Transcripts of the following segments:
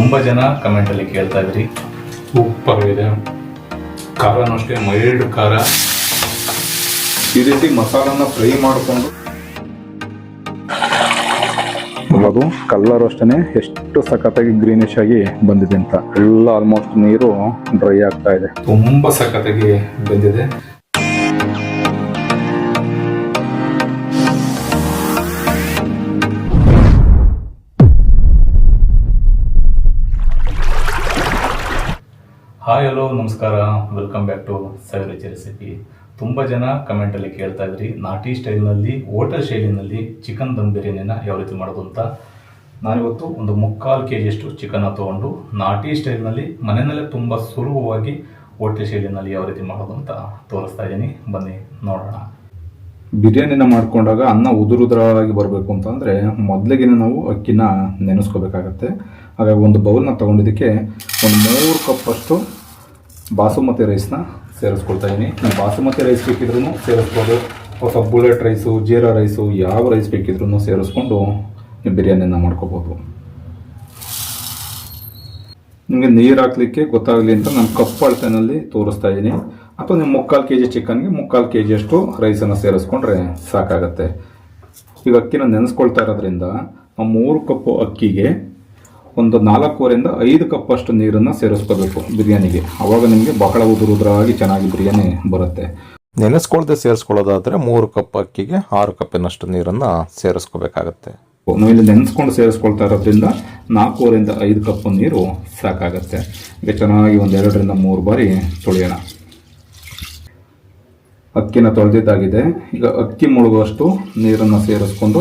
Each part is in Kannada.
ತುಂಬ ಜನ ಕಮೆಂಟಲ್ಲಿ ಕೇಳ್ತಾ ಇದ್ರಿ. ಉಪ್ಪಾಗಿದೆ ಖಾರನೂ ಅಷ್ಟೇ ಮೈಲ್ಡ್ ಖಾರ. ಈ ರೀತಿ ಮಸಾಲನ್ನ ಫ್ರೈ ಮಾಡಿಕೊಂಡು. ಅದು ಕಲ್ಲರ್ ಅಷ್ಟೇ ಎಷ್ಟು ಸಖತ್ತಾಗಿ ಗ್ರೀನಿಶ್ ಆಗಿ ಬಂದಿದೆ ಅಂತ. ಎಲ್ಲ ಆಲ್ಮೋಸ್ಟ್ ನೀರು ಡ್ರೈ ಆಗ್ತಾ ಇದೆ. ತುಂಬ ಸಖತ್ತಾಗಿ ಬೆಂದಿದೆ. ನಮಸ್ಕಾರ welcome back to Saviruchi recipe ತುಂಬ ಜನ ಕಮೆಂಟಲ್ಲಿ ಕೇಳ್ತಾ ಇದ್ರಿ, ನಾಟಿ ಸ್ಟೈಲ್ನಲ್ಲಿ ಹೋಟೆಲ್ ಶೈಲಿನಲ್ಲಿ ಚಿಕನ್ ದಮ್ ಬಿರಿಯಾನಿನ ಯಾವ ರೀತಿ ಮಾಡೋದು ಅಂತ. ನಾನಿವತ್ತು ಒಂದು ಮುಕ್ಕಾಲು ಕೆ ಜಿಯಷ್ಟು ಚಿಕನ್ನ ತೊಗೊಂಡು ನಾಟಿ ಸ್ಟೈಲ್ನಲ್ಲಿ ಮನೆಯಲ್ಲೇ ತುಂಬ ಸುಲಭವಾಗಿ ಹೋಟೆಲ್ ಶೈಲಿನಲ್ಲಿ ಯಾವ ರೀತಿ ಮಾಡೋದು ಅಂತ ತೋರಿಸ್ತಾ ಇದ್ದೀನಿ. ಬನ್ನಿ, ನೋಡೋಣ. ಬಿರಿಯಾನಿನ ಮಾಡ್ಕೊಂಡಾಗ ಅನ್ನ ಉದುರು ಉದುರಾಗಿ ಬರಬೇಕು ಅಂತಂದರೆ ಮೊದಲಿಗೆ ನಾವು ಅಕ್ಕಿನ ನೆನೆಸ್ಕೋಬೇಕಾಗತ್ತೆ. ಹಾಗಾಗಿ ಒಂದು ಬೌಲ್ನ ತೊಗೊಂಡಿದ್ದಕ್ಕೆ ಒಂದು ಮೂರು ಕಪ್ಪಷ್ಟು ಬಾಸುಮತಿ ರೈಸ್ನ ಸೇರಿಸ್ಕೊಳ್ತಾ ಇದ್ದೀನಿ ನೀವು ಬಾಸುಮತಿ ರೈಸ್ ಬೇಕಿದ್ರೂ ಸೇರಿಸ್ಬೋದು. ಹೊಸ ಬುಲೆಟ್ ರೈಸು ಜೀರಾ ರೈಸು ಯಾವ ರೈಸ್ ಬೇಕಿದ್ರೂ ಸೇರಿಸ್ಕೊಂಡು ನೀವು ಬಿರಿಯಾನಿನ ಮಾಡ್ಕೋಬೋದು. ನಿಮಗೆ ನೀರು ಹಾಕ್ಲಿಕ್ಕೆ ಗೊತ್ತಾಗಲಿ ಅಂತ ನಾನು ಕಪ್ಪು ಅಳತೆನಲ್ಲಿ ತೋರಿಸ್ತಾ ಇದ್ದೀನಿ ಅಥವಾ ನೀವು ಮುಕ್ಕಾಲು ಕೆ ಜಿ ಚಿಕನ್ಗೆ ಮುಕ್ಕಾಲು ಕೆ ಜಿಯಷ್ಟು ರೈಸನ್ನು ಸೇರಿಸ್ಕೊಂಡ್ರೆ ಸಾಕಾಗತ್ತೆ. ಈಗ ಅಕ್ಕಿನ ನೆನೆಸ್ಕೊಳ್ತಾ ಇರೋದ್ರಿಂದ ನಾವು ಮೂರು ಕಪ್ಪು ಅಕ್ಕಿಗೆ ಒಂದು ನಾಲ್ಕೂವರಿಂದ ಐದು ಕಪ್ಪಷ್ಟು ನೀರನ್ನು ಸೇರಿಸ್ಕೋಬೇಕು ಬಿರಿಯಾನಿಗೆ. ಅವಾಗ ನಿಮಗೆ ಬಹಳ ಉದುರು ಉದುರಾಗಿ ಚೆನ್ನಾಗಿ ಬಿರಿಯಾನಿ ಬರುತ್ತೆ. ನೆನೆಸ್ಕೊಳ್ದೆ ಸೇರಿಸ್ಕೊಳ್ಳೋದಾದರೆ ಮೂರು ಕಪ್ ಅಕ್ಕಿಗೆ ಆರು ಕಪ್ಪಿನಷ್ಟು ನೀರನ್ನು ಸೇರಿಸ್ಕೋಬೇಕಾಗತ್ತೆ. ನಾವು ಇಲ್ಲಿ ನೆನೆಸ್ಕೊಂಡು ಸೇರಿಸ್ಕೊಳ್ತಾ ಇರೋದ್ರಿಂದ ನಾಲ್ಕೂವರಿಂದ ಐದು ಕಪ್ ನೀರು ಸಾಕಾಗತ್ತೆ. ಈಗ ಚೆನ್ನಾಗಿ ಒಂದು ಎರಡರಿಂದ ಮೂರು ಬಾರಿ ತೊಳೆಯೋಣ. ಅಕ್ಕಿನ ತೊಳೆದಿದ್ದಾಗಿದೆ. ಈಗ ಅಕ್ಕಿ ಮುಳುಗುವಷ್ಟು ನೀರನ್ನು ಸೇರಿಸ್ಕೊಂಡು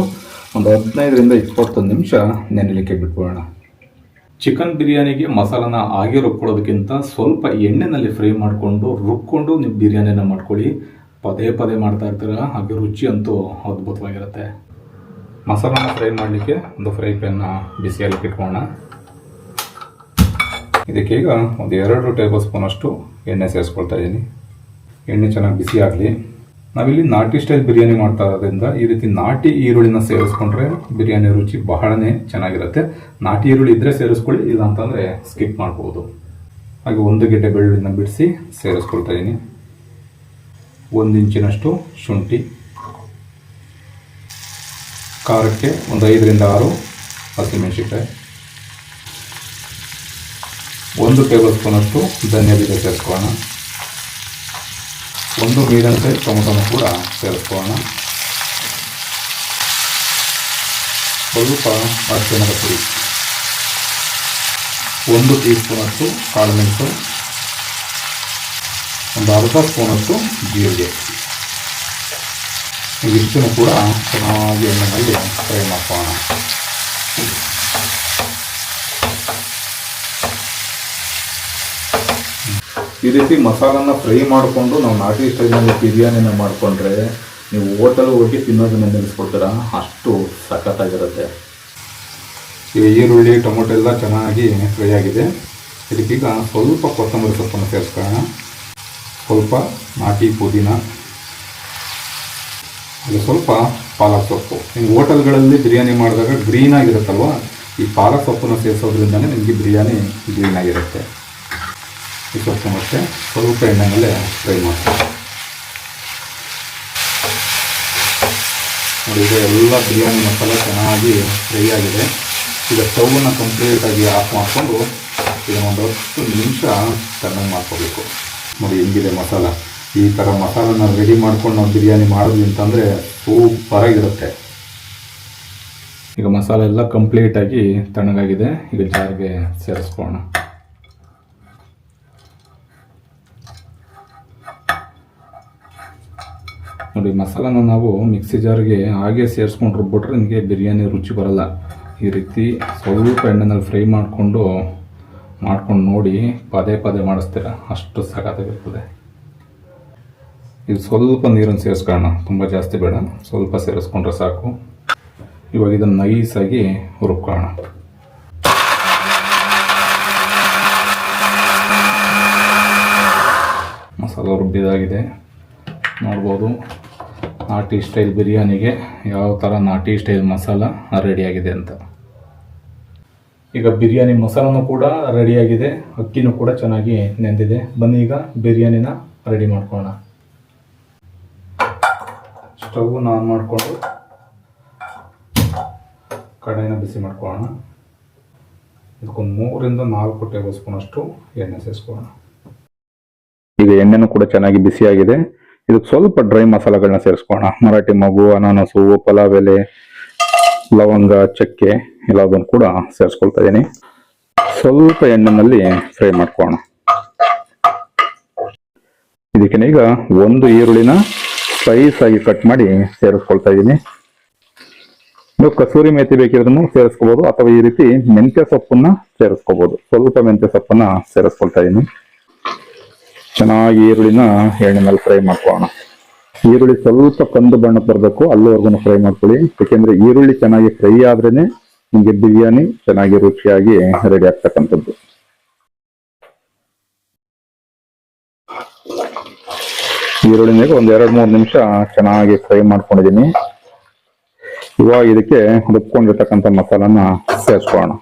ಒಂದು ಹದಿನೈದರಿಂದ ಇಪ್ಪತ್ತೊಂದು ನಿಮಿಷ ನೆನೆಲಿಕ್ಕೆ ಬಿಟ್ಬಿಡೋಣ. ಚಿಕನ್ ಬಿರಿಯಾನಿಗೆ ಮಸಾಲನ ಹಾಗೆ ರುಬ್ಕೊಳ್ಳೋದಕ್ಕಿಂತ ಸ್ವಲ್ಪ ಎಣ್ಣೆನಲ್ಲಿ ಫ್ರೈ ಮಾಡಿಕೊಂಡು ರುಬ್ಕೊಂಡು ನೀವು ಬಿರಿಯಾನಿನ ಮಾಡ್ಕೊಳ್ಳಿ. ಪದೇ ಪದೇ ಮಾಡ್ತಾ ಇರ್ತೀರ, ಹಾಗೆ ರುಚಿ ಅಂತೂ ಅದ್ಭುತವಾಗಿರುತ್ತೆ. ಮಸಾಲನ ಫ್ರೈ ಮಾಡಲಿಕ್ಕೆ ಒಂದು ಫ್ರೈ ಪ್ಯಾನ್ನ ಬಿಸಿಯಲ್ಲಿ ಇಟ್ಕೊಳ್ಳೋಣ. ಇದಕ್ಕೆ ಈಗ ಒಂದು ಎರಡು ಟೇಬಲ್ ಸ್ಪೂನಷ್ಟು ಎಣ್ಣೆ ಸೇರಿಸ್ಕೊಳ್ತಾ ಇದ್ದೀನಿ. ಎಣ್ಣೆ ಚೆನ್ನಾಗಿ ಬಿಸಿ ಆಗಲಿ. ನಾವಿಲ್ಲಿ ನಾಟಿ ಸ್ಟೈಲ್ ಬಿರಿಯಾನಿ ಮಾಡ್ತಾ ಇರೋದ್ರಿಂದ ಈ ರೀತಿ ನಾಟಿ ಈರುಳ್ಳಿನ ಸೇರಿಸ್ಕೊಂಡ್ರೆ ಬಿರಿಯಾನಿ ರುಚಿ ಬಹಳನೇ ಚೆನ್ನಾಗಿರುತ್ತೆ. ನಾಟಿ ಈರುಳ್ಳಿ ಇದ್ರೆ ಸೇರಿಸ್ಕೊಳ್ಳಿ ಇಲ್ಲ ಅಂತಂದರೆ ಸ್ಕಿಪ್ ಮಾಡ್ಬೋದು. ಹಾಗೆ ಒಂದು ಗೆಡ್ಡೆ ಬೆಳ್ಳುಳ್ಳಿನ ಬಿಡಿಸಿ ಸೇರಿಸ್ಕೊಳ್ತಾ ಇದ್ದೀನಿ ಒಂದು ಇಂಚಿನಷ್ಟು ಶುಂಠಿ. ಖಾರಕ್ಕೆ ಒಂದು ಐದರಿಂದ ಆರು ಹಸಿಮೆಣಸಿಕಾಯಿ ಒಂದು ಟೇಬಲ್ ಸ್ಪೂನಷ್ಟು ಧನಿಯಾ ಬೀಜ ಸೇರಿಸ್ಕೊಳ್ಳೋಣ. ಒಂದು ಮೀಡಿಯಂ ಸೈಜ್ ಟೊಮೊಟೊನ ಕೂಡ ಸೇರಿಸ್ಕೋಣ ಸ್ವಲ್ಪ ಅರಿಶಿಣದ ಪುಡಿ. ಒಂದು ಟೀ ಸ್ಪೂನಷ್ಟು ಕಾಳು ಮೆಣಸು. ಒಂದು ಅರ್ಧ ಸ್ಪೂನಷ್ಟು ಜೀರಿಗೆ. ಇದಿಷ್ಟನ್ನು ಕೂಡ ಚೆನ್ನಾಗಿ ಎಣ್ಣೆಯಲ್ಲಿ ಫ್ರೈ ಮಾಡ್ಕೊಳ್ಳೋಣ. ಈ ರೀತಿ ಮಸಾಲನ್ನ ಫ್ರೈ ಮಾಡಿಕೊಂಡು ನಾವು ನಾಟಿ ಸ್ಟೈಲ್ನಲ್ಲಿ ಬಿರಿಯಾನಿನ ಮಾಡಿಕೊಂಡ್ರೆ ನೀವು ಹೋಟೆಲ್ ಹೋಗಿ ತಿನ್ನೋದನ್ನ ನಿಲ್ಲಿಸ್ಕೊಡ್ತೀರಾ? ಅಷ್ಟು ಸಖತ್ತಾಗಿರುತ್ತೆ. ಈಗ ಈರುಳ್ಳಿ, ಟೊಮೊಟೊ ಎಲ್ಲ ಚೆನ್ನಾಗಿ ಫ್ರೈ ಆಗಿದೆ. ಇದಕ್ಕೀಗ ಸ್ವಲ್ಪ ಕೊತ್ತಂಬರಿ ಸೊಪ್ಪನ್ನು ಸೇರಿಸ್ಕೊಳ್ಳೋಣ. ಸ್ವಲ್ಪ ನಾಟಿ ಪುದೀನ. ಅದು ಸ್ವಲ್ಪ ಪಾಲಕ್ ಸೊಪ್ಪು. ನೀವು ಹೋಟೆಲ್ಗಳಲ್ಲಿ ಬಿರಿಯಾನಿ ಮಾಡಿದಾಗ ಗ್ರೀನ್ ಆಗಿರುತ್ತಲ್ವ? ಈ ಪಾಲಕ್ ಸೊಪ್ಪನ್ನು ಸೇರಿಸೋದ್ರಿಂದನೇ ನಿಮಗೆ ಬಿರಿಯಾನಿ ಗ್ರೀನ್ ಆಗಿರುತ್ತೆ. ಸೊಪ್ಪು ಮತ್ತೆ ಸ್ವಲ್ಪ ಎಣ್ಣೆನಲ್ಲೇ ಫ್ರೈ ಮಾಡ್ತೀವಿ ನೋಡಿ ಈಗ ಎಲ್ಲ ಬಿರಿಯಾನಿ ಮಸಾಲ ಚೆನ್ನಾಗಿ ಫ್ರೈ ಆಗಿದೆ. ಈಗ ಸ್ಟವನ್ನು ಕಂಪ್ಲೀಟಾಗಿ ಆಫ್ ಮಾಡಿಕೊಂಡು ಒಂದು ಹತ್ತು ನಿಮಿಷ ತಣ್ಣಗೆ ಮಾಡ್ಕೋಬೇಕು. ನೋಡಿ, ಹೆಂಗಿದೆ ಮಸಾಲ. ಈ ಥರ ಮಸಾಲನ ರೆಡಿ ಮಾಡ್ಕೊಂಡು ನಾವು ಬಿರಿಯಾನಿ ಮಾಡಿದ್ವಿ ಅಂತಂದರೆ ಸೂಪರಾಗಿರುತ್ತೆ ಈಗ ಮಸಾಲೆ ಎಲ್ಲ ಕಂಪ್ಲೀಟಾಗಿ ತಣ್ಣಗಾಗಿದೆ ಈಗ ಜಾರಿಗೆ ಸೇರಿಸ್ಕೊಳ್ಳೋಣ. ನೋಡಿ, ಮಸಾಲನ ನಾವು ಮಿಕ್ಸಿ ಜಾರ್ಗೆ ಹಾಗೆ ಸೇರಿಸ್ಕೊಂಡು ರುಬ್ಬಿಟ್ರೆ ನಿಮಗೆ ಬಿರಿಯಾನಿ ರುಚಿ ಬರಲ್ಲ. ಈ ರೀತಿ ಸ್ವಲ್ಪ ಎಣ್ಣೆನಲ್ಲಿ ಫ್ರೈ ಮಾಡಿಕೊಂಡು, ಮಾಡ್ಕೊಂಡು ನೋಡಿ ಪದೇ ಪದೇ ಮಾಡಿಸ್ತೀರ. ಅಷ್ಟು ಸಖತ್ತಾಗಿರ್ತದೆ. ಇದು ಸ್ವಲ್ಪ ನೀರನ್ನು ಸೇರಿಸ್ಕೊಳ್ಳೋಣ. ತುಂಬ ಜಾಸ್ತಿ ಬೇಡ. ಸ್ವಲ್ಪ ಸೇರಿಸ್ಕೊಂಡ್ರೆ ಸಾಕು. ಇವಾಗ ಇದನ್ನು ನೈಸಾಗಿ ರುಬ್ಕೊಳ್ಳೋಣ ಮಸಾಲ ರುಬ್ಬಿದಾಗಿದೆ. ನೋಡ್ಬೋದು. ನಾಟಿ ಸ್ಟೈಲ್ ಬಿರಿಯಾನಿಗೆ ಯಾವ ಥರ ನಾಟಿ ಸ್ಟೈಲ್ ಮಸಾಲ ರೆಡಿಯಾಗಿದೆ ಅಂತ. ಈಗ ಬಿರಿಯಾನಿ ಮಸಾಲನೂ ಕೂಡ ರೆಡಿಯಾಗಿದೆ, ಅಕ್ಕಿನೂ ಕೂಡ ಚೆನ್ನಾಗಿ ನೆಂದಿದೆ. ಬನ್ನಿ ಈಗ ಬಿರಿಯಾನಿನ ರೆಡಿ ಮಾಡ್ಕೊಳ್ಳೋಣ. ಸ್ಟವ್ನ ಆನ್ ಮಾಡಿಕೊಂಡು ಕಡಾಯಿನ ಬಿಸಿ ಮಾಡ್ಕೊಳ್ಳೋಣ. ಇದಕ್ಕೊಂದು ಮೂರಿಂದ ನಾಲ್ಕು ಟೇಬಲ್ ಸ್ಪೂನಷ್ಟು ಎಣ್ಣೆ ಸೇರಿಸ್ಕೊಳ್ಳೋಣ. ಈಗ ಎಣ್ಣೆನೂ ಕೂಡ ಚೆನ್ನಾಗಿ ಬಿಸಿಯಾಗಿದೆ. ಇದಕ್ಕೆ ಸ್ವಲ್ಪ ಡ್ರೈ ಮಸಾಲೆಗಳನ್ನ ಸೇರಿಸ್ಕೋಣ ಮರಾಠಿ ಮಗು, ಅನಾನಸು, ಪಲಾವ್ ಎಲೆ, ಲವಂಗ, ಚಕ್ಕೆ ಎಲ್ಲದನ್ನು ಕೂಡ ಸೇರಿಸ್ಕೊಳ್ತಾ ಇದ್ದೀನಿ ಸ್ವಲ್ಪ ಎಣ್ಣೆನಲ್ಲಿ ಫ್ರೈ ಮಾಡ್ಕೋಣ ಇದಕ್ಕೆ ಈಗ ಒಂದು ಈರುಳ್ಳಿನ ಸ್ಲೈಸ್ ಆಗಿ ಕಟ್ ಮಾಡಿ ಸೇರಿಸ್ಕೊಳ್ತಾ ಇದ್ದೀನಿ ನೀವು ಕಸೂರಿ ಮೇಥಿ ಬೇಕಿರೋದನ್ನು ಸೇರಿಸ್ಕೋಬಹುದು ಅಥವಾ ಈ ರೀತಿ ಮೆಂತ್ಯ ಸೊಪ್ಪನ್ನ ಸೇರಿಸ್ಕೋಬಹುದು ಸ್ವಲ್ಪ ಮೆಂತ್ಯ ಸೊಪ್ಪನ್ನ ಸೇರಿಸ್ಕೊಳ್ತಾ ಇದ್ದೀನಿ ಚೆನ್ನಾಗಿ ಈರುಳ್ಳಿನ ಎಣ್ಣೆನಲ್ಲಿ ಫ್ರೈ ಮಾಡ್ಕೊಳ್ಳೋಣ. ಈರುಳ್ಳಿ ಸ್ವಲ್ಪ ಕಂದು ಬಣ್ಣ ಬರಬೇಕು, ಅಲ್ಲಿವರೆಗೂ ಫ್ರೈ ಮಾಡ್ಕೊಳ್ಳಿ. ಯಾಕೆಂದ್ರೆ ಈರುಳ್ಳಿ ಚೆನ್ನಾಗಿ ಫ್ರೈ ಆದ್ರೇನೆ ನಿಮಗೆ ಬಿರಿಯಾನಿ ಚೆನ್ನಾಗಿ ರುಚಿಯಾಗಿ ರೆಡಿ ಆಗ್ತಕ್ಕಂಥದ್ದು. ಈರುಳ್ಳಿನಾಗ ಒಂದ್ ಎರಡ್ ಮೂರು ನಿಮಿಷ ಚೆನ್ನಾಗಿ ಫ್ರೈ ಮಾಡ್ಕೊಂಡಿದ್ದೀನಿ. ಇವಾಗ ಇದಕ್ಕೆ ರುಬ್ಕೊಂಡಿರ್ತಕ್ಕಂಥ ಮಸಾಲಾನ ಸೇರಿಸ್ಕೊಳ್ಳೋಣ.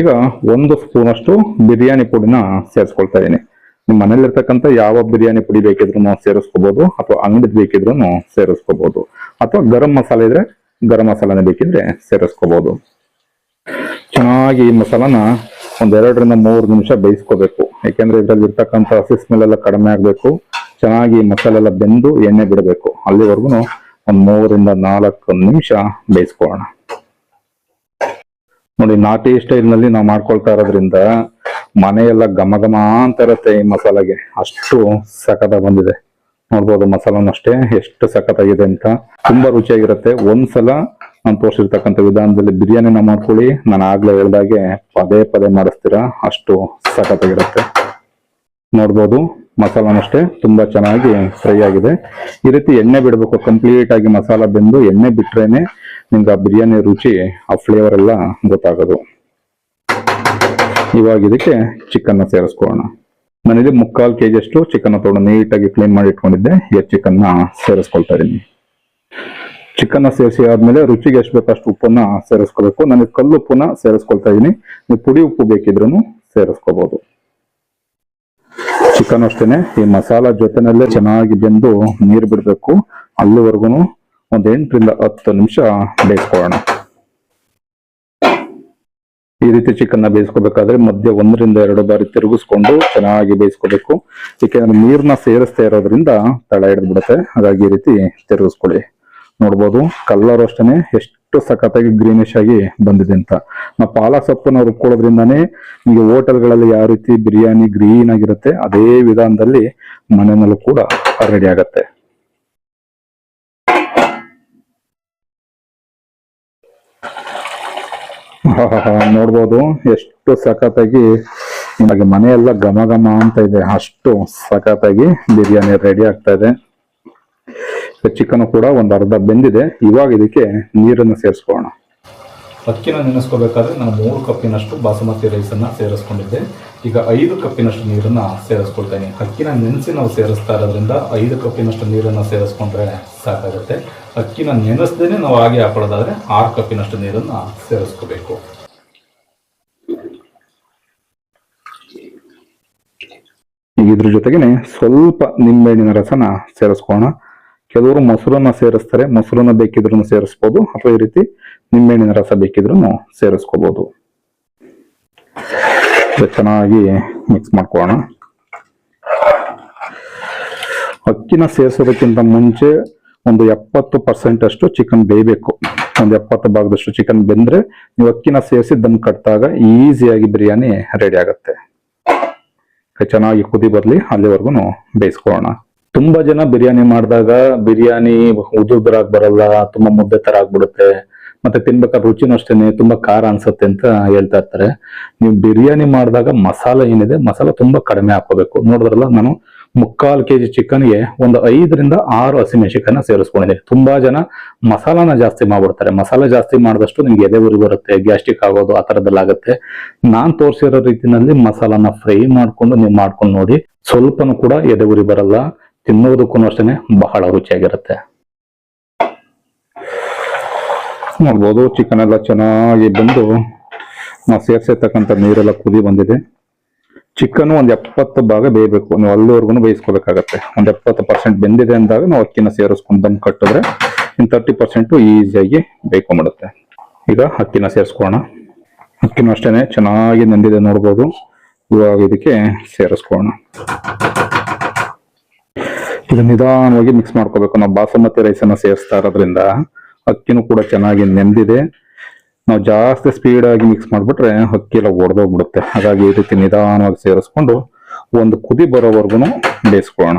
ಈಗ ಒಂದು ಸ್ಪೂನ್ ಅಷ್ಟು ಬಿರಿಯಾನಿ ಪುಡಿನ ಸೇರಿಸ್ಕೊಳ್ತಾ ಇದ್ದೀನಿ. ನಿಮ್ಮ ಮನೇಲಿರ್ತಕ್ಕಂಥ ಯಾವ ಬಿರಿಯಾನಿ ಪುಡಿ ಬೇಕಿದ್ರು ಸೇರಿಸ್ಕೋಬಹುದು ಅಥವಾ ಅಂಗಡಿದ್ ಬೇಕಿದ್ರು ಸೇರಿಸ್ಕೋಬಹುದು ಅಥವಾ ಗರಂ ಮಸಾಲೆ ಇದ್ರೆ ಗರಂ ಮಸಾಲಾನೇ ಬೇಕಿದ್ರೆ ಸೇರಿಸ್ಕೋಬಹುದು ಚೆನ್ನಾಗಿ ಈ ಮಸಾಲಾನ ಒಂದೆರಡರಿಂದ ಮೂರು ನಿಮಿಷ ಬೇಯಿಸ್ಕೋಬೇಕು. ಯಾಕೆಂದ್ರೆ ಇದ್ರಲ್ಲಿ ಇರ್ತಕ್ಕಂಥ ಹಸಿ ಸ್ಮೆಲ್ ಎಲ್ಲ ಕಡಿಮೆ ಆಗ್ಬೇಕು. ಚೆನ್ನಾಗಿ ಮಸಾಲೆ ಎಲ್ಲ ಬೆಂದು ಎಣ್ಣೆ ಬಿಡಬೇಕು. ಅಲ್ಲಿವರೆಗೂ ಒಂದ್ ಮೂರರಿಂದ ನಾಲ್ಕು ನಿಮಿಷ ಬೇಯಿಸ್ಕೊಳ್ಳೋಣ. ನೋಡಿ, ನಾಟಿ ಸ್ಟೈಲ್ನಲ್ಲಿ ನಾವು ಮಾಡ್ಕೊಳ್ತಾ ಇರೋದ್ರಿಂದ ಮನೆಯೆಲ್ಲ ಘಮ ಘಮ ಅಂತ ಇರುತ್ತೆ ಈ ಮಸಾಲೆಗೆ. ಅಷ್ಟು ಸಖತ ಬಂದಿದೆ. ನೋಡ್ಬೋದು ಮಸಾಲನಷ್ಟೇ ಎಷ್ಟು ಸಖತ್ತಾಗಿದೆ ಅಂತ. ತುಂಬಾ ರುಚಿಯಾಗಿರುತ್ತೆ. ಒಂದ್ಸಲ ನಾನು ತೋರಿಸಿರ್ತಕ್ಕಂಥ ವಿಧಾನದಲ್ಲಿ ಬಿರಿಯಾನಿನ ಮಾಡ್ಕೊಳ್ಳಿ. ನಾನು ಆಗ್ಲೇ ಹೇಳ್ದಾಗೆ ಪದೇ ಪದೇ ಮಾಡಿಸ್ತೀರಾ, ಅಷ್ಟು ಸಖತ್ತಾಗಿರುತ್ತೆ. ನೋಡ್ಬೋದು ಮಸಾಲನಷ್ಟೇ ತುಂಬಾ ಚೆನ್ನಾಗಿ ಫ್ರೈ ಆಗಿದೆ. ಈ ರೀತಿ ಎಣ್ಣೆ ಬಿಡಬೇಕು, ಕಂಪ್ಲೀಟ್ ಆಗಿ ಮಸಾಲ ಬೆಂದು ಎಣ್ಣೆ ಬಿಟ್ರೇನೆ ನಿಮ್ಗೆ ಆ ಬಿರಿಯಾನಿ ರುಚಿ, ಆ ಫ್ಲೇವರ್ ಎಲ್ಲ ಗೊತ್ತಾಗೋದು. ಇವಾಗ ಇದಕ್ಕೆ ಚಿಕನ್ ಸೇರಿಸ್ಕೊಳ್ಳೋಣ. ಮನೇಲಿ ಮುಕ್ಕಾಲು ಕೆ ಅಷ್ಟು ಚಿಕನ್ ತೊಗೊಂಡು ನೀಟಾಗಿ ಕ್ಲೀನ್ ಮಾಡಿ ಇಟ್ಕೊಂಡಿದ್ದೆ. ಈಗ ಚಿಕನ್ ಸೇರಿಸ್ಕೊಳ್ತಾ ಇದ್ದೀನಿ ಚಿಕನ್ನ ಸೇರಿಸಿ ಆದ್ಮೇಲೆ ರುಚಿಗೆ ಎಷ್ಟು ಬೇಕೋ ಅಷ್ಟು ಉಪ್ಪನ್ನ ಸೇರಿಸ್ಕೋಬೇಕು. ನನಗೆ ಕಲ್ಲು ಉಪ್ಪನ್ನ ಸೇರಿಸ್ಕೊಳ್ತಾ ಇದ್ದೀನಿ ನೀವು ಪುಡಿ ಉಪ್ಪು ಬೇಕಿದ್ರೂ ಸೇರಿಸ್ಕೋಬಹುದು ಚಿಕನ್ ಅಷ್ಟೇನೆ. ಈ ಮಸಾಲ ಜೊತೆನಲ್ಲೇ ಚೆನ್ನಾಗಿ ಬೆಂದು ನೀರು ಬಿಡಬೇಕು. ಅಲ್ಲಿವರೆಗೂ ಒಂದ್ ಎಂಟರಿಂದ ಹತ್ತು ನಿಮಿಷ ಬೇಯಿಸ್ಕೊಳ್ಳೋಣ. ಈ ರೀತಿ ಚಿಕನ್ನ ಬೇಯಿಸ್ಕೋಬೇಕಾದ್ರೆ ಮಧ್ಯೆ ಒಂದರಿಂದ ಎರಡು ಬಾರಿ ತಿರುಗಿಸ್ಕೊಂಡು ಚೆನ್ನಾಗಿ ಬೇಯಿಸ್ಕೋಬೇಕು. ಏಕೆಂದ್ರೆ ನೀರನ್ನ ಸೇರಿಸ್ತಾ ಇರೋದ್ರಿಂದ ತಳ ಹಿಡಿದು ಬಿಡುತ್ತೆ ಹಾಗಾಗಿ ಈ ರೀತಿ ತಿರುಗಿಸ್ಕೊಳ್ಳಿ. ನೋಡ್ಬೋದು ಕಲ್ಲರ್ ಅಷ್ಟೇ ಎಷ್ಟು ಸಖತ್ತಾಗಿ ಗ್ರೀನಿಶ್ ಆಗಿ ಬಂದಿದೆ ಅಂತ. ನಾವು ಪಾಲಕ್ ಸೊಪ್ಪನ್ನು ರುಬ್ಕೊಳ್ಳೋದ್ರಿಂದಾನೇ ನಿಮಗೆ ಹೋಟೆಲ್ಗಳಲ್ಲಿ ಯಾವ ರೀತಿ ಬಿರಿಯಾನಿ ಗ್ರೀನ್ ಆಗಿರುತ್ತೆ, ಅದೇ ವಿಧಾನದಲ್ಲಿ ಮನೆಯಲ್ಲೂ ಕೂಡ ರೆಡಿ ಆಗತ್ತೆ ಆಹಾಹಾ, ನೋಡ್ಬೋದು, ಎಷ್ಟು ಸಖತ್ತಾಗಿ ನಿಮಗೆ ಮನೆಯೆಲ್ಲ ಘಮ ಘಮ ಅಂತ ಇದೆ, ಅಷ್ಟು ಸಖತ್ತಾಗಿ ಬಿರಿಯಾನಿ ರೆಡಿ ಆಗ್ತಾ ಇದೆ. ಚಿಕನ್ ಕೂಡ ಒಂದು ಅರ್ಧ ಬೆಂದಿದೆ, ಇವಾಗ ಇದಕ್ಕೆ ನೀರನ್ನು ಸೇರಿಸ್ಕೋಣ ಅಕ್ಕಿನ ನೆನೆಸ್ಕೋಬೇಕಾದ್ರೆ ನಾನು ಮೂರು ಕಪ್ಪಿನಷ್ಟು ಬಾಸುಮತಿ ರೈಸನ್ನು ಸೇರಿಸ್ಕೊಂಡಿದ್ದೆ. ಈಗ ಐದು ಕಪ್ಪಿನಷ್ಟು ನೀರನ್ನು ಸೇರಿಸ್ಕೊಳ್ತೇನೆ ಅಕ್ಕಿನ ನೆನೆಸಿ ನಾವು ಸೇರಿಸ್ತಾ ಇರೋದ್ರಿಂದ ಐದು ಕಪ್ಪಿನಷ್ಟು ನೀರನ್ನು ಸೇರಿಸ್ಕೊಂಡ್ರೆ ಸಾಕಾಗುತ್ತೆ. ಅಕ್ಕಿನ ನೆನೆಸ್ದೇನೆ ನಾವು ಹಾಗೆ ಹಾಕೊಳ್ಳೋದಾದ್ರೆ ಆರು ಕಪ್ಪಿನಷ್ಟು ನೀರನ್ನು ಸೇರಿಸ್ಕೋಬೇಕು. ಇದ್ರ ಜೊತೆಗೇನೆ ಸ್ವಲ್ಪ ನಿಂಬೆಹಣ್ಣಿನ ರಸನ ಸೇರಿಸ್ಕೋಣ ಕೆಲವರು ಮೊಸರನ್ನ ಸೇರಿಸ್ತಾರೆ, ಮೊಸರನ್ನ ಬೇಕಿದ್ರು ಸೇರಿಸ್ಬೋದು, ಅಥವಾ ಈ ರೀತಿ ನಿಂಬೆಹಣ್ಣಿನ ರಸ ಬೇಕಿದ್ರು ಸೇರಿಸ್ಕೋಬಹುದು ಚೆನ್ನಾಗಿ ಮಿಕ್ಸ್ ಮಾಡ್ಕೊಳ್ಳೋಣ. ಅಕ್ಕಿನ ಸೇರಿಸೋದಕ್ಕಿಂತ ಮುಂಚೆ ಒಂದು ಎಪ್ಪತ್ತು ಪರ್ಸೆಂಟ್ ಅಷ್ಟು ಚಿಕನ್ ಬೇಯಬೇಕು. ಒಂದು ಎಪ್ಪತ್ತು ಭಾಗದಷ್ಟು ಚಿಕನ್ ಬೆಂದ್ರೆ ನೀವು ಅಕ್ಕಿನ ಸೇರಿಸಿ ದಮ್ ಕಟ್ಟಿದಾಗ ಈಸಿಯಾಗಿ ಬಿರಿಯಾನಿ ರೆಡಿ ಆಗುತ್ತೆ. ಚೆನ್ನಾಗಿ ಕುದಿ ಬರ್ಲಿ, ಅಲ್ಲಿವರೆಗೂ ಬೇಯಿಸ್ಕೊಳ್ಳೋಣ. ತುಂಬಾ ಜನ ಬಿರಿಯಾನಿ ಮಾಡಿದಾಗ ಬಿರಿಯಾನಿ ಉದುದ್ರಾಗ್ ಬರಲ್ಲ, ತುಂಬಾ ಮುದ್ದೆ ತರ ಆಗ್ಬಿಡುತ್ತೆ, ಮತ್ತೆ ತಿನ್ಬೇಕಾದ್ರೆ ರುಚಿನೂ ಅಷ್ಟೇನೆ, ತುಂಬಾ ಖಾರ ಅನ್ಸುತ್ತೆ ಅಂತ ಹೇಳ್ತಾ ಇರ್ತಾರೆ. ನೀವು ಬಿರಿಯಾನಿ ಮಾಡಿದಾಗ ಮಸಾಲ ಏನಿದೆ, ಮಸಾಲ ತುಂಬಾ ಕಡಿಮೆ ಹಾಕೋಬೇಕು ನೋಡಿದ್ರಲ್ಲ, ನಾನು ಮುಕ್ಕಾಲ್ ಕೆಜಿ ಚಿಕನ್ಗೆ ಒಂದು ಐದರಿಂದ ಆರು ಹಸಿಮೆಣಸಿಕಾಯನ್ನ ಸೇರಿಸ್ಕೊಂಡಿದ್ದೀನಿ. ತುಂಬಾ ಜನ ಮಸಾಲಾನ ಜಾಸ್ತಿ ಮಾಡ್ಬಿಡ್ತಾರೆ. ಮಸಾಲೆ ಜಾಸ್ತಿ ಮಾಡಿದಷ್ಟು ನಿಮ್ಗೆ ಎದೆ ಉರಿ ಬರುತ್ತೆ, ಗ್ಯಾಸ್ಟ್ರಿಕ್ ಆಗೋದು, ಆ ಥರದಲ್ಲಾಗುತ್ತೆ ನಾನ್ ತೋರಿಸಿರೋ ರೀತಿನಲ್ಲಿ ಮಸಾಲಾನ ಫ್ರೈ ಮಾಡಿಕೊಂಡು ನೀವು ಮಾಡ್ಕೊಂಡು ನೋಡಿ. ಸ್ವಲ್ಪನೂ ಕೂಡ ಎದೆ ಉರಿ ಬರಲ್ಲ. ತಿನ್ನೋದಕ್ಕೂ ಅಷ್ಟೇ ಬಹಳ ರುಚಿಯಾಗಿರುತ್ತೆ. ನೋಡ್ಬೋದು, ಚಿಕನ್ ಎಲ್ಲ ಚೆನ್ನಾಗಿ ಬಂದು ನಾವು ಸೇರ್ಸಿರ್ತಕ್ಕಂಥ ನೀರೆಲ್ಲ ಕುದಿ ಬಂದಿದೆ. ಚಿಕನ್ ಒಂದು ಎಪ್ಪತ್ತು ಭಾಗ ಬೇಯಬೇಕು. ನೀವು ಅಲ್ಲಿವರೆಗೂ ಬೇಯಿಸ್ಕೋಬೇಕಾಗತ್ತೆ. ಒಂದು ಎಪ್ಪತ್ತು ಪರ್ಸೆಂಟ್ ಬೆಂದಿದೆ ಅಂದಾಗ ನಾವು ಅಕ್ಕಿನ ಸೇರಿಸ್ಕೊಂಡು ದಮ್ ಕಟ್ಟಿದ್ರೆ ಇನ್ನು ತರ್ಟಿ ಪರ್ಸೆಂಟು ಈಸಿಯಾಗಿ ಬೇಯ್ಕೊಂಬಿಡುತ್ತೆ ಈಗ ಅಕ್ಕಿನ ಸೇರಿಸ್ಕೊಳ್ಳೋಣ. ಅಕ್ಕಿನೂ ಅಷ್ಟೇ ಚೆನ್ನಾಗಿ ನೆಂದಿದೆ ನೋಡ್ಬೋದು. ಇವಾಗ ಇದಕ್ಕೆ ಸೇರಿಸ್ಕೊಳ್ಳೋಣ. ಈಗ ನಿಧಾನವಾಗಿ ಮಿಕ್ಸ್ ಮಾಡ್ಕೋಬೇಕು. ನಾವು ಬಾಸುಮತಿ ರೈಸನ್ನು ಸೇರಿಸ್ತಾ ಇರೋದ್ರಿಂದ ಅಕ್ಕಿನೂ ಕೂಡ ಚೆನ್ನಾಗಿ ನೆಂದಿದೆ. ನಾವು ಜಾಸ್ತಿ ಸ್ಪೀಡ್ ಆಗಿ ಮಿಕ್ಸ್ ಮಾಡಿಬಿಟ್ರೆ ಅಕ್ಕಿ ಎಲ್ಲ ಒಡೆದೋಗ್ಬಿಡುತ್ತೆ. ಹಾಗಾಗಿ ಈ ರೀತಿ ನಿಧಾನವಾಗಿ ಸೇರಿಸ್ಕೊಂಡು ಒಂದು ಕುದಿ ಬರೋವರೆಗೂ ಬೇಯಿಸ್ಕೊಳ್ಳೋಣ.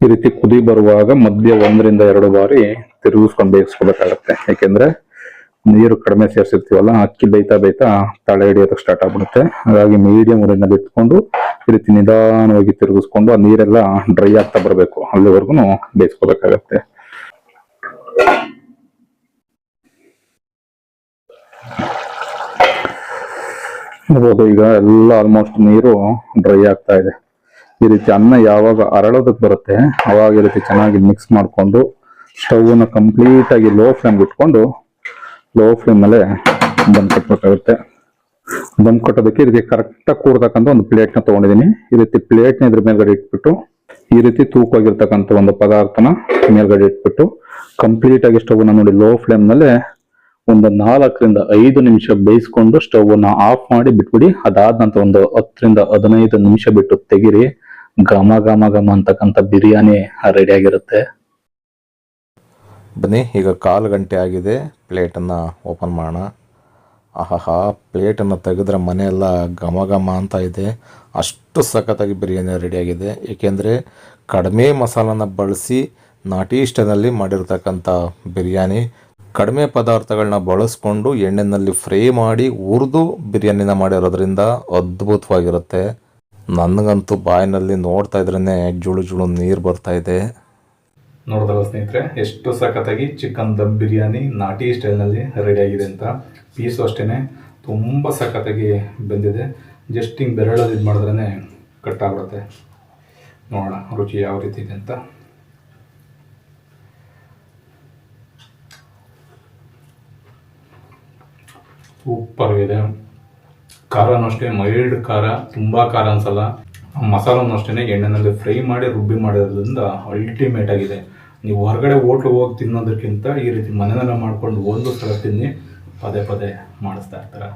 ಈ ರೀತಿ ಕುದಿ ಬರುವಾಗ ಮಧ್ಯ ಒಂದರಿಂದ ಎರಡು ಬಾರಿ ತಿರುಗಿಸ್ಕೊಂಡು ಬೇಯಿಸ್ಕೊಬೇಕಾಗತ್ತೆ. ಯಾಕೆಂದ್ರೆ ನೀರು ಕಡಿಮೆ ಸೇರಿಸಿರ್ತೀವಲ್ಲ ಅಕ್ಕಿ ಬೇಯ್ತಾ ಬೇಯ್ತಾ ತಳೆ ಹಿಡಿಯೋದಕ್ಕೆ ಸ್ಟಾರ್ಟ್ ಆಗ್ಬಿಡುತ್ತೆ. ಹಾಗಾಗಿ ಮೀಡಿಯಂ ಊರಿನಲ್ಲಿ ಇಟ್ಕೊಂಡು ಈ ರೀತಿ ನಿಧಾನವಾಗಿ ತಿರುಗಿಸ್ಕೊಂಡು ಆ ನೀರೆಲ್ಲ ಡ್ರೈ ಆಗ್ತಾ ಬರಬೇಕು. ಅಲ್ಲಿವರೆಗೂ ಬೇಯಿಸ್ಕೋಬೇಕಾಗತ್ತೆ. ನೋಡ್ಬೋದು, ಈಗ ಎಲ್ಲ ಆಲ್ಮೋಸ್ಟ್ ನೀರು ಡ್ರೈ ಆಗ್ತಾ ಇದೆ. ಈ ರೀತಿ ಅನ್ನ ಯಾವಾಗ ಅರಳೋದಕ್ಕೆ ಬರುತ್ತೆ, ಅವಾಗ ಈ ರೀತಿ ಚೆನ್ನಾಗಿ ಮಿಕ್ಸ್ ಮಾಡಿಕೊಂಡು ಸ್ಟವ್ನ ಕಂಪ್ಲೀಟ್ ಆಗಿ ಲೋ ಫ್ಲೇಮ್ ಇಟ್ಕೊಂಡು ಲೋ ಫ್ಲೇಮ್ ಮೇಲೆ ದಮ್ ಕಟ್ಟಬೇಕಾಗುತ್ತೆ ದಮ್ ಕಟ್ಟೋದಕ್ಕೆ ಇದಕ್ಕೆ ಕರೆಕ್ಟಾಗಿ ಕೂಡ್ತಕ್ಕಂಥ ಒಂದು ಪ್ಲೇಟ್ನ ತೊಗೊಂಡಿದ್ದೀನಿ. ಈ ರೀತಿ ಪ್ಲೇಟ್ನ ಇದ್ರ ಮೇಲ್ಗಡೆ ಇಟ್ಬಿಟ್ಟು, ಈ ರೀತಿ ತೂಕವಾಗಿರ್ತಕ್ಕಂಥ ಒಂದು ಪದಾರ್ಥನ ಮೇಲ್ಗಡೆ ಇಟ್ಬಿಟ್ಟು ಕಂಪ್ಲೀಟ್ ಆಗಿ ಸ್ಟವ್ನ ನೋಡಿ ಲೋ ಫ್ಲೇಮ್ನಲ್ಲೇ ಒಂದು ನಾಲ್ಕರಿಂದ ಐದು ನಿಮಿಷ ಬೇಯಿಸ್ಕೊಂಡು ಸ್ಟವ್ ಅನ್ನ ಆಫ್ ಮಾಡಿ ಬಿಟ್ಬಿಡಿ. ಅದಾದ ನಂತರ ಒಂದು ಹತ್ತರಿಂದ ಹದಿನೈದು ನಿಮಿಷ ಬಿಟ್ಟು ತೆಗಿರಿ. ಘಮ ಘಮ ಘಮ ಅಂತಕ್ಕಂಥ ಬಿರಿಯಾನಿ ರೆಡಿ ಆಗಿರುತ್ತೆ. ಬನ್ನಿ, ಈಗ ಕಾಲು ಗಂಟೆ ಆಗಿದೆ. ಪ್ಲೇಟನ್ನು ಓಪನ್ ಮಾಡೋಣ. ಆಹಾಹಾ ಪ್ಲೇಟನ್ನು ತೆಗೆದ್ರೆ ಮನೆಯೆಲ್ಲ ಘಮ ಘಮ ಅಂತ ಇದೆ. ಅಷ್ಟು ಸಖತ್ತಾಗಿ ಬಿರಿಯಾನಿ ರೆಡಿಯಾಗಿದೆ ಏಕೆಂದರೆ ಕಡಿಮೆ ಮಸಾಲನ ಬಳಸಿ ನಾಟಿ ಇಷ್ಟದಲ್ಲಿ ಮಾಡಿರ್ತಕ್ಕಂಥ ಬಿರಿಯಾನಿ ಕಡಿಮೆ ಪದಾರ್ಥಗಳನ್ನ ಬಳಸ್ಕೊಂಡು ಎಣ್ಣೆಯಲ್ಲಿ ಫ್ರೈ ಮಾಡಿ ಹುರಿದು ಬಿರಿಯಾನಿನ ಮಾಡಿರೋದ್ರಿಂದ ಅದ್ಭುತವಾಗಿರುತ್ತೆ. ನನಗಂತೂ ಬಾಯಿನಲ್ಲಿ ನೋಡ್ತಾ ಇದ್ರೇ ಜುಳು ಜುಳು ನೀರು ಬರ್ತಾ ಇದೆ. ನೋಡಿದ್ರಲ್ಲ ಸ್ನೇಹಿತರೆ, ಎಷ್ಟು ಸಖತ್ತಾಗಿ ಚಿಕನ್ ದಮ್ ಬಿರಿಯಾನಿ ನಾಟಿ ಸ್ಟೈಲ್ನಲ್ಲಿ ರೆಡಿ ಆಗಿದೆ ಅಂತ ಪೀಸು ಅಷ್ಟೇ ತುಂಬ ಸಖತ್ತಾಗಿ ಬೆಂದಿದೆ. ಜಸ್ಟ್ ಹಿಂಗೆ ಬೆರಳಲ್ಲಿ ಇದು ಮಾಡಿದ್ರೇ ಕಟ್ ಆಗ್ಬಿಡುತ್ತೆ ನೋಡೋಣ ರುಚಿ ಯಾವ ರೀತಿ ಇದೆ ಅಂತ. ಸೂಪರ್ ಇದೆ ಖಾರನೂ ಅಷ್ಟೇ, ಮೈಲ್ಡ್ ಖಾರ, ತುಂಬ ಖಾರ ಅನ್ಸಲ್ಲ. ಮಸಾಲನೂ ಅಷ್ಟೇ ಎಣ್ಣೆನಲ್ಲಿ ಫ್ರೈ ಮಾಡಿ, ರುಬ್ಬಿ ಮಾಡಿರೋದ್ರಿಂದ ಅಲ್ಟಿಮೇಟ್ ಆಗಿದೆ. ನೀವು ಹೊರಗಡೆ ಹೋಟ್ಲು ಹೋಗಿ ತಿನ್ನೋದಕ್ಕಿಂತ ಈ ರೀತಿ ಮನೆಯಲ್ಲ ಮಾಡ್ಕೊಂಡು ಒಂದು ಸಲ ತಿನ್ನಿ, ಪದೇ ಪದೇ ಮಾಡಿಸ್ತಾ ಇರ್ತಾರೆ.